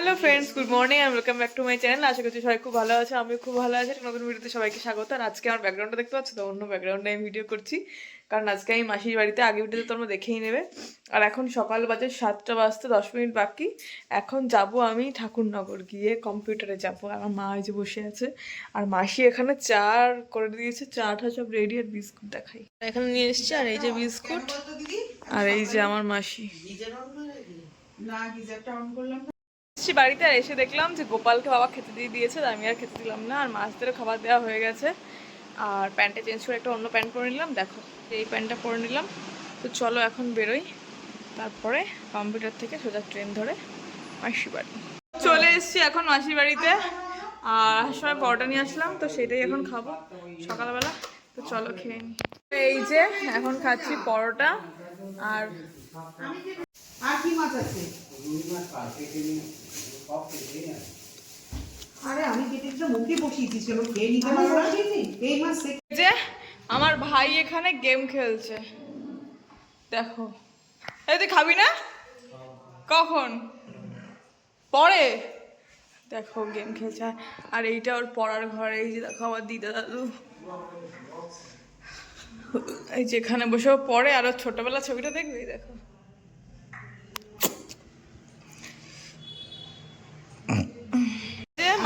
Hello friends good morning আমি welcome back to my channel আশা করছি সবাই খুব ভালো আছে আমি খুব ভালো আছি। নতুন ভিডিওতে সবাইকে স্বাগত। আর আজকে আমার ব্যাকগ্রাউন্ডটা দেখতে পাচ্ছ তো? অন্য ব্যাকগ্রাউন্ডে আমি ভিডিও করছি। কারণ আজকে আমি মাসির বাড়িতে আগে ভিডিওতে তোমরা দেখেই নেবে। আর এখন সকাল বাজে সাতটা বাজতে দশ মিনিট বাকি। এখন যাব আমি ঠাকুরনগর। গিয়ে কম্পিউটারে যাব। আমার মা যে বসে আছে। আর মাসি এখানে চা করে দিয়েছে। চাটা সব রেডি আর বিস্কুট দেখাই। এখানে নিয়ে এসছি আর এই যে বিস্কুট। আর এই যে আমার মাসি। না, গিজারটা অন করলাম। এসেছি বাড়িতে আর এসে দেখলাম যে গোপালকে বাবা খেতে দিয়ে দিয়েছে আমি আর খেতে দিলাম না। আর মাছদেরও খাবার দেওয়া হয়ে গেছে। আর প্যান্টটা চেঞ্জ করে একটা অন্য প্যান্ট পরে নিলাম। দেখো, এই প্যান্টটা পরে নিলাম। তো চলো এখন বেরোই। তারপরে কম্পিউটার থেকে সোজা ট্রেন ধরে মাসির বাড়ি। চলে এসেছি এখন মাসির বাড়িতে। আর সময় পরোটা নিয়ে আসলাম, তো সেটাই এখন খাব সকালবেলা। তো চলো খেয়ে নিই এই যে এখন খাচ্ছি পরোটা আর আর কি মাছ আছে? আরে আমি কেটে দিতে মুখে বসিয়েছি চলো খেয়ে নিতে পারো না? এই মাছ যে আমার ভাই এখানে গেম খেলছে। দেখো। এই তুই খাবি না? কখন? পরে। দেখো গেম খেলছে। আর এইটা ওর পড়ার ঘরে এই যে দেখো আমার দিদা দাদু। এই যেখানে বসে পড়ে আর ছোটবেলা ছবিটা দেখবি? দেখো।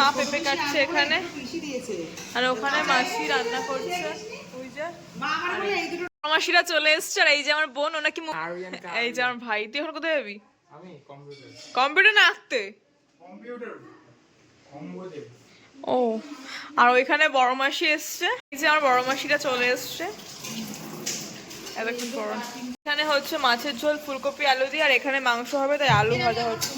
মা পেঁপে কাটছে এখানে। আর ওখানে মাসি রান্না করছে। ওই যে। মাসিরা চলে এসছে আর এই যে আমার বোন ও নাকি মু- এই যে আমার ভাই। তুই এখন কোথায় যাবি? কম্পিউটার। না আঁকতে? ও আর ওইখানে বড় মাসি এসছে। এই যে আমার বড় মাসিরা চলে এসছে। এতক্ষণ পর এখানে হচ্ছে মাছের ঝোল ফুলকপি আলু দিয়ে আর এখানে মাংস হবে তাই আলু ভাজা হচ্ছে।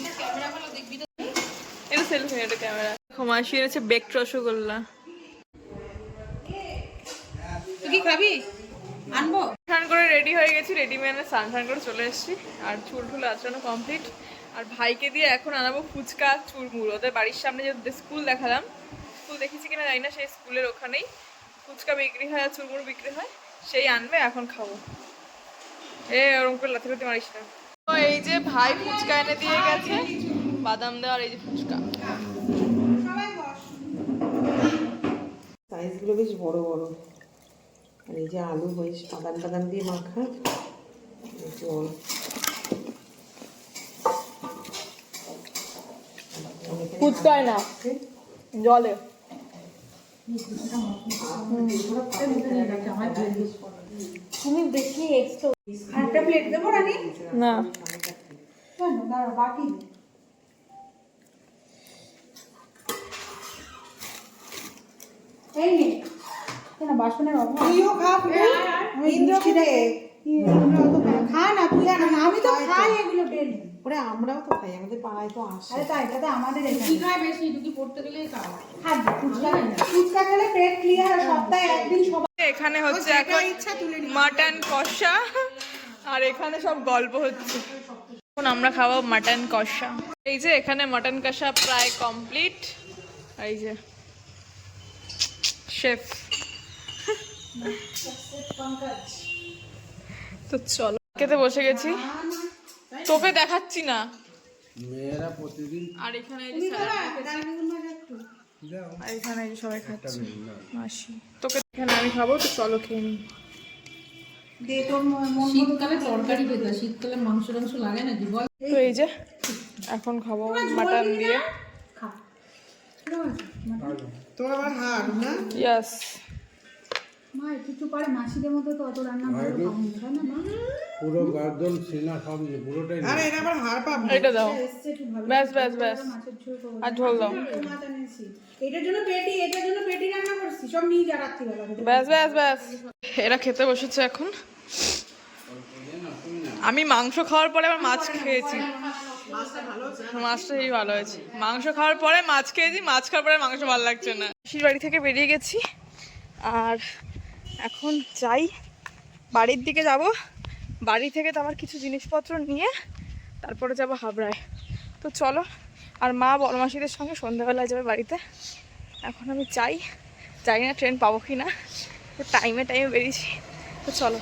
এটা সেলফি এটা ক্যামেরা মাসি এনেছে বেকড রসগোল্লা। কি খাবি? আনব? স্নান করে রেডি হয়ে গেছি রেডি মেনে স্নান স্নান করে চলে এসেছি। আর চুল টুল আচড়ানো কমপ্লিট আর ভাইকে দিয়ে এখন আনাবো ফুচকা চুরমুর ওদের বাড়ির সামনে যে স্কুল দেখালাম স্কুল দেখেছি কিনা জানি না সেই স্কুলের ওখানেই ফুচকা বিক্রি হয় আর চুরমুর বিক্রি হয়। সেই আনবে এখন খাব। এ ওরকম করে লাথি লাথি মারিস না। তো এই যে ভাই ফুচকা এনে দিয়ে গেছে বাদাম দেওয়ার এই যে ফুচকা। সাইজগুলো বেশ বড় বড়। আর এই যে আলু বেশ বাদাম বাদাম দিয়ে মাখা জল। না। জলে। তুমি বেশি এক্সট্রা একটা প্লেট দেবো রানি? না। বাকি এই নে। কেন বাসনের অভাব? তুইও খা ইন্দ্রকে দে। খা। না তুই আমি তো খাই এগুলো ডেলি। ওরে আমরাও তো খাই আমাদের পাড়ায় তো আসে। আরে তাই এটা তো আমাদের এখানে। খায় বেশি? তুই পড়তে গেলেই খাও খাবে ফুচকা ফুচকা খেলে পেট ক্লিয়ার সপ্তাহে একদিন সবাই এখানে হচ্ছে এখন মাটন কষা। আর এখানে সব গল্প হচ্ছে। এখন আমরা খাব মাটন কষা। এই যে এখানে মাটন কষা প্রায় কমপ্লিট এই যে। শেফ। তো চলো খেতে বসে গেছি। তোকে দেখাচ্ছি না। মেয়েরা প্রতিদিন আর এখানে। আর সবাই খাচ্ছে। মাসি। তোকে এখানে আমি খাব তো চলো খেয়ে নিই। শীতকালে তরকারি শীতকালে মাংস টাংস লাগে নাকি বল। তো এই যে এখন খাব মাটন দিয়ে। খা। তোর আবার না ইয়াস মা কিছু পারে মাসিদের মতো তো অত রান্না ভালো না মা? পুরো গার্দন সিনা সব যে পুরোটাই আরে এটা আবার হাড় পাবি। এটা দাও। ব্যাস ব্যাস ব্যাস। আর ঝোল দাও। এটার জন্য পেটি এটার জন্য পেটি রান্না করছি। সব নিয়ে যা রাত্রিবেলা। ব্যাস ব্যাস ব্যাস। এরা খেতে বসেছে এখন। আমি মাংস খাওয়ার পরে আবার মাছ খেয়েছি। মাছটা এই ভালো হয়েছে। মাংস খাওয়ার পরে মাছ খেয়েছি, মাছ খাওয়ার পরে মাংস ভালো লাগছে না। পিসির বাড়ি থেকে বেরিয়ে গেছি, আর এখন যাই। বাড়ির দিকে যাব। বাড়ি থেকে তো আমার কিছু জিনিসপত্র নিয়ে, তারপরে যাব হাবড়ায়। তো চলো, আর মা বড় মাসিদের সঙ্গে সন্ধ্যাবেলায় যাবে বাড়িতে। এখন আমি চাই জানি না ট্রেন পাবো কি না, তো টাইমে টাইমে বেরিয়েছি। তো চলো।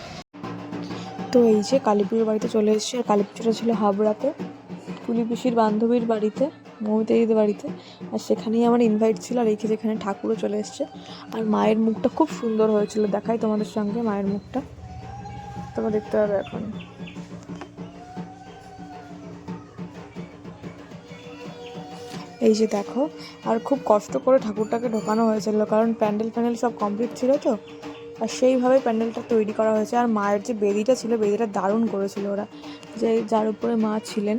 তো এই যে কালী পুজোর বাড়িতে চলে এসেছি, আর কালী পুজোটা ছিল হাবড়াতে। কুলি পিসির বান্ধবীর বাড়িতে, মমতা দিদির বাড়িতে। আর সেখানেই আমার ইনভাইট ছিল, আর এই যে যেখানে ঠাকুরও চলে এসছে। আর মায়ের মুখটা খুব সুন্দর হয়েছিল, দেখাই তোমাদের সঙ্গে মায়ের মুখটা। তোমরা দেখতে পাবে এখন। এই যে দেখো, আর খুব কষ্ট করে ঠাকুরটাকে ঢোকানো হয়েছিল, কারণ প্যান্ডেল প্যান্ডেল সব কমপ্লিট ছিল তো। আর সেইভাবে প্যান্ডেলটা তৈরি করা হয়েছে। আর মায়ের যে বেদিটা ছিল, বেদিটা দারুণ করেছিল ওরা। যে যার উপরে মা ছিলেন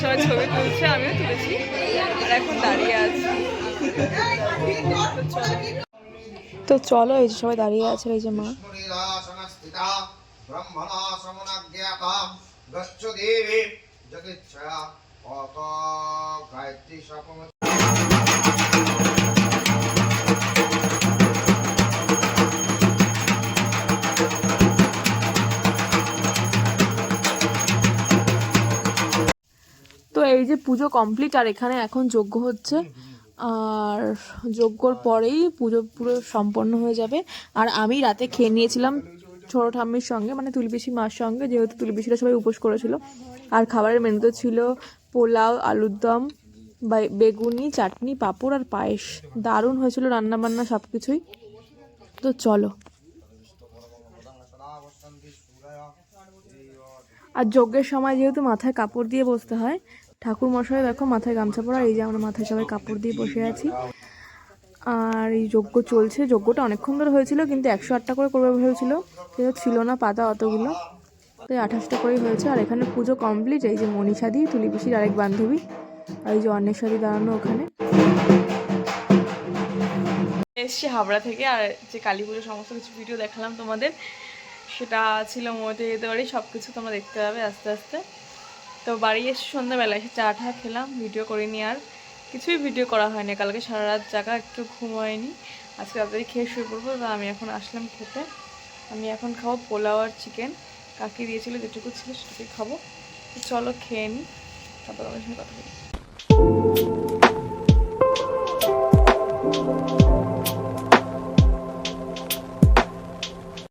সবাই ছবি তুলছে, আমিও তুলেছি। আর এখন দাঁড়িয়ে আছি। তো চলো, এই যে সবাই দাঁড়িয়ে আছে, এই যে মা। এই যে পুজো কমপ্লিট আর এখানে এখন যজ্ঞ হচ্ছে। আর যজ্ঞর পরেই পুজো পুরো সম্পন্ন হয়ে যাবে। আর আমি রাতে খেয়ে নিয়েছিলাম ছোটো ঠাম্মির সঙ্গে মানে তুলবিশি মার সঙ্গে যেহেতু তুলবিশিরা সবাই উপোস করেছিল। আর খাবারের মেনুতে ছিল পোলাও আলুর দম বা- বেগুনি চাটনি পাঁপড় আর পায়েস। দারুণ হয়েছিল রান্না বান্না সব কিছুই তো চলো। আর যজ্ঞের সময় যেহেতু মাথায় কাপড় দিয়ে বসতে হয় ঠাকুর মশাই দেখো মাথায় গামছা পরা, এই যে আমরা মাথায় সবাই কাপড় দিয়ে বসে আছি। আর এই যজ্ঞ চলছে, যজ্ঞটা অনেকক্ষণ ধরে হয়েছিল, কিন্তু একশো আটটা করে করবে ভেবেছিল কিন্তু ছিল না পাতা অতগুলো। তো এই আঠাশটা করেই হয়েছে, আর এখানে পুজো কমপ্লিট এই যে মনীষাদি তুলি পিসির আরেক বান্ধবী, আর এই যে অন্বেষাদি দাঁড়ানো ওখানে। এসছি হাবড়া থেকে, আর যে কালী পুজোর সমস্ত কিছু ভিডিও দেখালাম তোমাদের, সেটা ছিল মধ্যে যেতে পারি সব কিছু তোমরা দেখতে পাবে আস্তে আস্তে। তো বাড়ি এসে সন্ধ্যাবেলা এসে চা টা খেলাম ভিডিও করিনি আর। কিছুই ভিডিও করা হয়নি, কালকে সারা রাত জায়গা একটু ঘুম হয়নি আজকে তাড়াতাড়ি খেয়ে শুয়ে পড়ব তো আমি এখন আসলাম খেতে। আমি এখন খাব পোলাও আর চিকেন কাকি দিয়েছিল যেটুকু ছিল সেটুকুই খাব। চলো খেয়ে নিই তারপর আমার সঙ্গে কথা বলি।